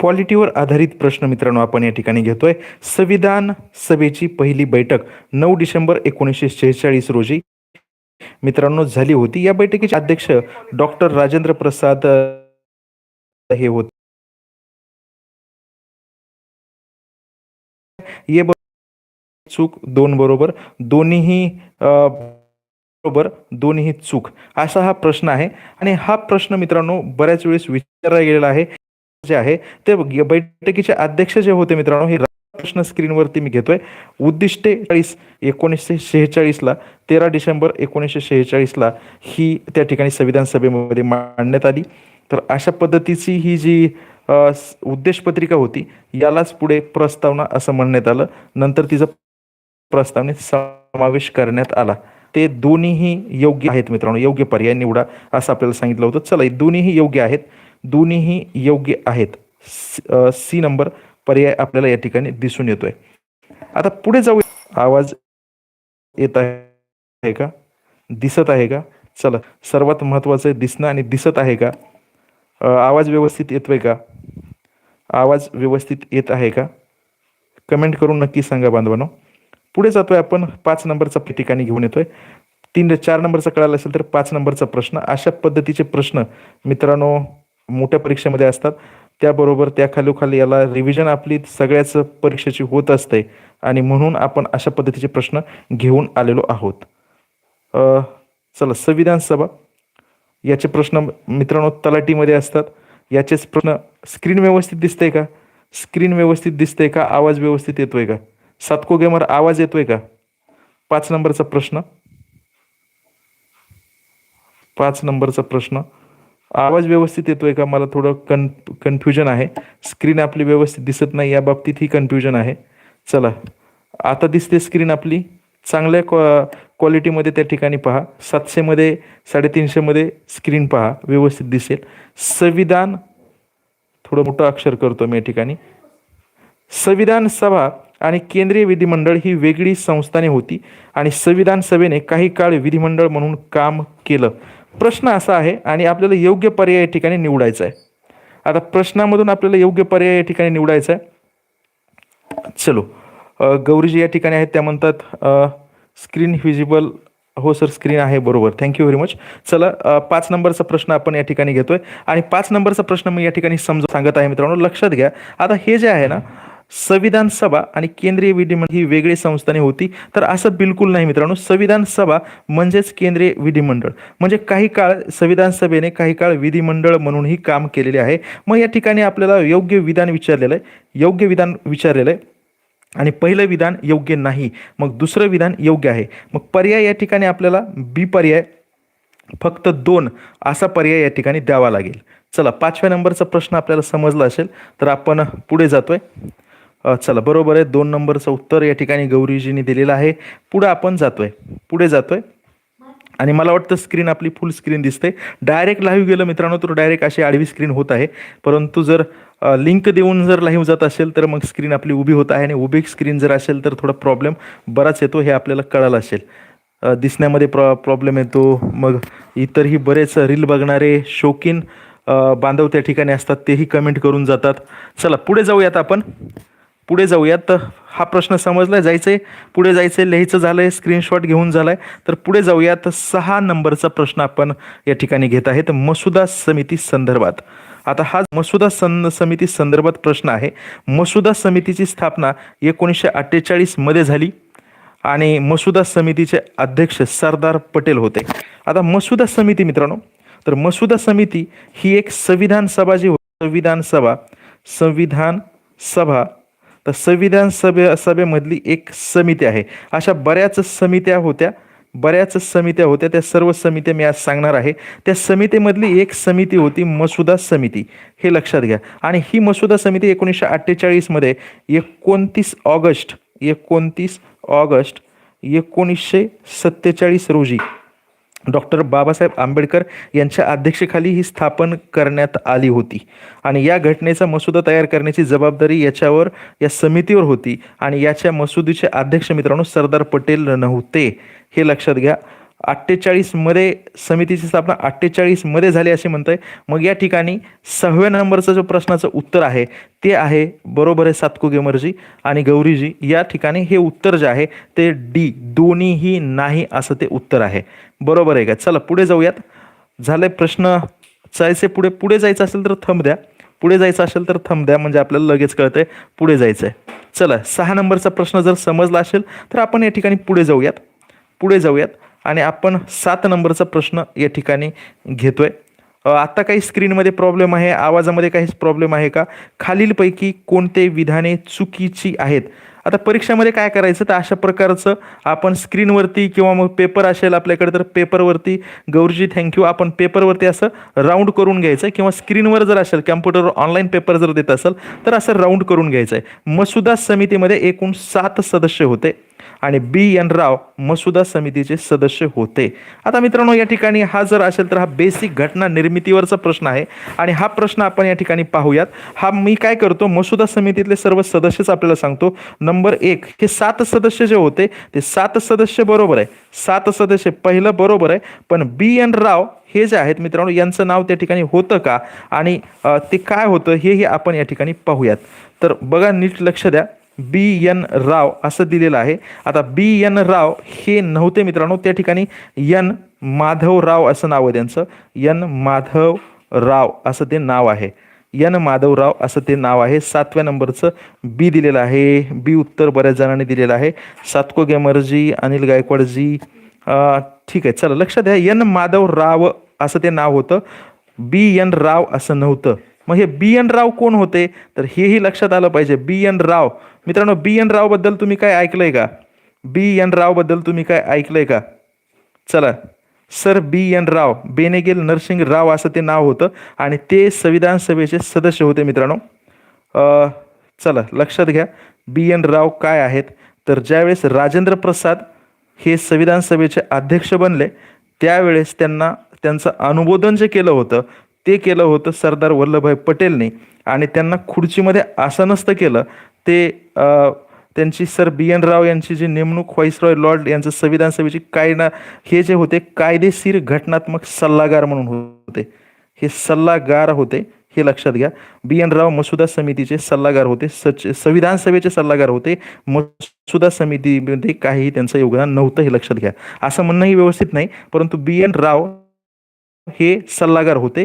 क्वालिटीवर आधारित प्रश्न मित्रांनो आपण या ठिकाणी घेतोय. संविधान सभेची पहिली बैठक नऊ डिसेंबर एकोणीसशे शेहेचाळीस रोजी मित्रांनो झाली होती. या बैठकीचे अध्यक्ष डॉक्टर राजेंद्र प्रसाद हे होते. ये चूक दोन बरोबर दोन्हीही बरोबर दोन्ही चूक. असा हा प्रश्न आहे. आणि हा प्रश्न मित्रांनो बऱ्याच वेळेस विचारला गेलेला आहे. जे आहे ते बघ, बैठकीचे अध्यक्ष जे होते मित्रांनो हे प्रश्न स्क्रीनवरती मी घेतोय. उद्दिष्टे चाळीस एकोणीसशे शेहेचाळीसला तेरा डिसेंबर एकोणीसशे शेहेचाळीसला ही त्या ठिकाणी संविधान सभेमध्ये मांडण्यात आली. तर अशा पद्धतीची ही जी उद्देशपत्रिका होती यालाच पुढे प्रस्तावना असं म्हणण्यात आलं. नंतर तिचा प्रस्तावनेत समावेश करण्यात आला. ते दोन्हीही योग्य आहेत मित्रांनो योग्य पर्याय निवडा असं आपल्याला सांगितलं होतं. चला दोन्हीही योग्य आहेत. दोन्हीही योग्य आहेत. सी नंबर पर्याय आपल्याला या ठिकाणी दिसून येतोय. आता पुढे जाऊ आवाज येत आहे का? दिसत आहे का? चला सर्वात महत्त्वाचं आहे दिसणं आणि दिसत आहे का? आवाज व्यवस्थित येतोय का? आवाज व्यवस्थित येत आहे का? कमेंट करून नक्की सांगा बांधवानो. पुढे जातोय आपण. पाच नंबरचा ठिकाणी घेऊन येतोय. तीन चार नंबरचा कळाला असेल तर पाच नंबरचा प्रश्न. अशा पद्धतीचे प्रश्न मित्रांनो मोठ्या परीक्षेमध्ये असतात. त्याबरोबर त्या खालोखाली याला रिव्हिजन आपली सगळ्याच परीक्षेची होत असते. आणि म्हणून आपण अशा पद्धतीचे प्रश्न घेऊन आलेलो आहोत. चला संविधान सभा. याचे प्रश्न मित्रांनो तलाटीमध्ये असतात. याचेच प्रश्न स्क्रीन व्यवस्थित दिसतंय का? स्क्रीन व्यवस्थित दिसतंय का? आवाज व्यवस्थित येतोय का? सातको गेमर आवाज येतोय का? पाच नंबरचा प्रश्न. पाच नंबरचा प्रश्न. आवाज व्यवस्थित येतोय का? मला थोडं कन कन्फ्युजन आहे. स्क्रीन आपली व्यवस्थित दिसत नाही या बाबतीत ही कन्फ्युजन आहे. चला. आता दिसते स्क्रीन आपली. चांगल्या क्वा क्वालिटीमध्ये त्या ठिकाणी पहा. सातशेमध्ये साडेतीनशेमध्ये स्क्रीन पहा. व्यवस्थित दिसेल. संविधान थोडं मोठं अक्षर करतो मी या ठिकाणी. संविधान सभा आणि केंद्रीय विधिमंडळ ही वेगळी संस्थाने होती आणि संविधान सभेने काही काळ विधिमंडळ म्हणून काम केलं. प्रश्न असा आहे आणि आपल्याला योग्य पर्याय या ठिकाणी निवडायचा आहे. आता प्रश्नामधून आपल्याला योग्य पर्याय या ठिकाणी निवडायचा आहे. चलो. गौरीजी या ठिकाणी आहेत त्या म्हणतात स्क्रीन व्हिजिबल हो सर स्क्रीन आहे बरोबर. थँक्यू व्हेरी मच चला पाच नंबरचा प्रश्न आपण या ठिकाणी घेतोय. आणि पाच नंबरचा प्रश्न मी या ठिकाणी समजून सांगत आहे मित्रांनो. लक्षात घ्या. आता हे जे आहे ना संविधान सभा आणि केंद्रीय विधिमंडळ ही वेगळी संस्थाने होती. तर असं बिलकुल नाही मित्रांनो. संविधान सभा म्हणजेच केंद्रीय विधिमंडळ म्हणजे काही काळ संविधान सभेने काही काळ विधिमंडळ म्हणूनही काम केलेले आहे. मग या ठिकाणी आपल्याला योग्य विधान विचारलेलं आहे. योग्य विधान विचारलेलं आहे. आणि पहिलं विधान योग्य नाही. मग दुसरं विधान योग्य आहे. मग पर्याय या ठिकाणी आपल्याला बी पर्याय फक्त दोन असा पर्याय या ठिकाणी द्यावा लागेल. चला पाचव्या नंबरचा प्रश्न आपल्याला समजला असेल तर आपण पुढे जातोय. चला बरोबर आहे. दोन नंबरचं उत्तर या ठिकाणी गौरीजींनी दिलेलं आहे. पुढे आपण जातोय. पुढे जातोय. आणि मला वाटतं स्क्रीन आपली फुल स्क्रीन दिसते डायरेक्ट लाईव्ह गेलं मित्रांनो तर डायरेक्ट अशी आडवी स्क्रीन होत आहे. परंतु जर लिंक देऊन जर लाईव्ह जात असेल तर मग स्क्रीन आपली उभी होत आहे. आणि उभी स्क्रीन जर असेल तर थोडा प्रॉब्लेम बराच येतो. हे आपल्याला कळालं असेल. दिसण्यामध्ये प्रॉ प्रॉब्लेम येतो. मग इतरही बरेच रील बघणारे शौकीन बांधव त्या ठिकाणी असतात. तेही कमेंट करून जातात. चला पुढे जाऊयात आपण. पुढे जाऊयात. हा प्रश्न समजला जायचंय. पुढे जायचंय लिहायचं झालंय स्क्रीनशॉट घेऊन झालाय. तर पुढे जाऊयात. सहा नंबरचा प्रश्न आपण या ठिकाणी घेत आहेत. मसुदा समिती संदर्भात. आता हा मसुदा सन समिती संदर्भात प्रश्न आहे. मसुदा समितीची स्थापना एकोणीसशे अठ्ठेचाळीसमध्ये झाली आणि मसुदा समितीचे अध्यक्ष सरदार पटेल होते. आता मसुदा समिती मित्रांनो तर मसुदा समिती ही एक संविधान सभा जी संविधान सभा संविधान सभा तर संविधान सभे सभेमधली एक समिती आहे. अशा बऱ्याच समित्या होत्या बऱ्याच समित्या होत्या. त्या सर्व समित्या मी आज सांगणार आहे. त्या समितीमधली एक समिती होती मसुदा समिती. हे लक्षात घ्या. आणि ही मसुदा समिती एकोणीसशे अठ्ठेचाळीसमध्ये एकोणतीस ऑगस्ट एकोणतीस ऑगस्ट एकोणीसशे सत्तेचाळीस रोजी डॉक्टर बाबासाहेब आंबेडकर यांच्या अध्यक्षेखाली ही स्थापन करण्यात आली होती. आणि या घटनेचा मसुदा तयार करण्याची जबाबदारी याच्यावर या समितीवर होती. आणि याच्या मसुदीचे अध्यक्ष मित्रांनो सरदार पटेल नव्हते. हे लक्षात घ्या. अठ्ठेचाळीसमध्ये समितीची स्थापना अठ्ठेचाळीसमध्ये झाली असे म्हणतंय. मग या ठिकाणी सहाव्या नंबरचं जो प्रश्नाचं उत्तर आहे ते आहे बरोबर आहे सातकुगेमरजी आणि गौरीजी. या ठिकाणी हे उत्तर जे आहे ते डी दोन्हीही नाही असं ते उत्तर आहे. बरोबर आहे का? चला पुढे जाऊयात. झालंय प्रश्न जायचे पुढे पुढे जायचं असेल तर थंब द्या. पुढे जायचं असेल तर थंब द्या म्हणजे आपल्याला लगेच कळतंय. पुढे जायचं आहे चला सहा नंबरचा प्रश्न जर समजला असेल तर आपण या ठिकाणी पुढे जाऊयात. पुढे जाऊयात. आणि आपण सात नंबरचा प्रश्न या ठिकाणी घेतोय. अ, आता काही स्क्रीनमध्ये प्रॉब्लेम आहे आवाजामध्ये काहीच प्रॉब्लेम आहे का? खालीलपैकी कोणते विधाने चुकीची आहेत? आता परीक्षामध्ये काय करायचं? तर अशा प्रकारचं आपण स्क्रीनवरती किंवा मग पेपर असेल आपल्याकडे तर पेपरवरती गौरीजी थँक्यू आपण पेपरवरती असं राऊंड करून घ्यायचं आहे किंवा स्क्रीनवर जर असेल कॅम्प्युटरवर ऑनलाईन पेपर जर देत असेल तर असं राऊंड करून घ्यायचं आहे मसुदा समितीमध्ये एकूण सात सदस्य होते. आणि बी एन राव मसुदा समितीचे सदस्य होते. आता मित्रांनो या ठिकाणी हा जर असेल तर हा बेसिक घटना निर्मितीवरचा प्रश्न आहे. आणि हा प्रश्न आपण या ठिकाणी पाहूयात. हा मी काय करतो? मसुदा समितीतले सर्व सदस्यच आपल्याला सांगतो. नंबर एक हे सात सदस्य जे होते ते सात सदस्य बरोबर आहे. सात सदस्य पहिलं बरोबर आहे. पण बी एन राव हे जे आहेत मित्रांनो यांचं नाव त्या ठिकाणी होतं का? आणि ते काय होतं हेही आपण या ठिकाणी पाहूयात. तर बघा नीट लक्ष द्या. बी एन राव असं दिलेलं आहे. आता बी एन राव हे नव्हते मित्रांनो त्या ठिकाणी एन माधवराव असं नाव आहे त्यांचं. एन माधव राव असं ते नाव आहे. एन माधवराव असं ते नाव आहे. सातव्या नंबरचं बी दिलेलं आहे. बी उत्तर बऱ्याच जणांनी दिलेलं आहे. सातको गेमरजी अनिल गायकवाडजी ठीक आहे. चला लक्षात द्या एन माधवराव असं ते नाव होतं. बी एन राव असं नव्हतं. मग हे बी एन राव कोण होते? तर हेही लक्षात आलं पाहिजे. B N Rao. मित्रांनो बी एन रावबद्दल तुम्ही काय ऐकलंय का? बी एन रावबद्दल तुम्ही काय ऐकलंय का? चला. Sir B N Rao Benegal Narsing Rao असं ते नाव होतं आणि ते संविधान सभेचे सदस्य होते मित्रांनो. चला लक्षात घ्या. बी एन राव काय आहेत? तर ज्यावेळेस राजेंद्र प्रसाद हे संविधान सभेचे अध्यक्ष बनले त्यावेळेस त्यांना त्यांचं अनुमोदन जे केलं होतं ते केलं होतं सरदार वल्लभभाई पटेलने. आणि त्यांना खुर्चीमध्ये असं नसतं केलं ते त्यांची सर बी एन राव यांची जी नेमणूक व्हाईसरॉय लॉर्ड यांचं संविधान सभेची कायदा हे जे होते कायदेशीर घटनात्मक सल्लागार म्हणून होते. हे सल्लागार होते हे लक्षात घ्या. बी एन राव मसुदा समितीचे सल्लागार होते सच संविधान सभेचे सल्लागार होते. मसुदा समितीमध्ये काहीही त्यांचं योगदान नव्हतं हे लक्षात घ्या. असं म्हणणंही व्यवस्थित नाही परंतु बी एन राव हे सल्लागार होते.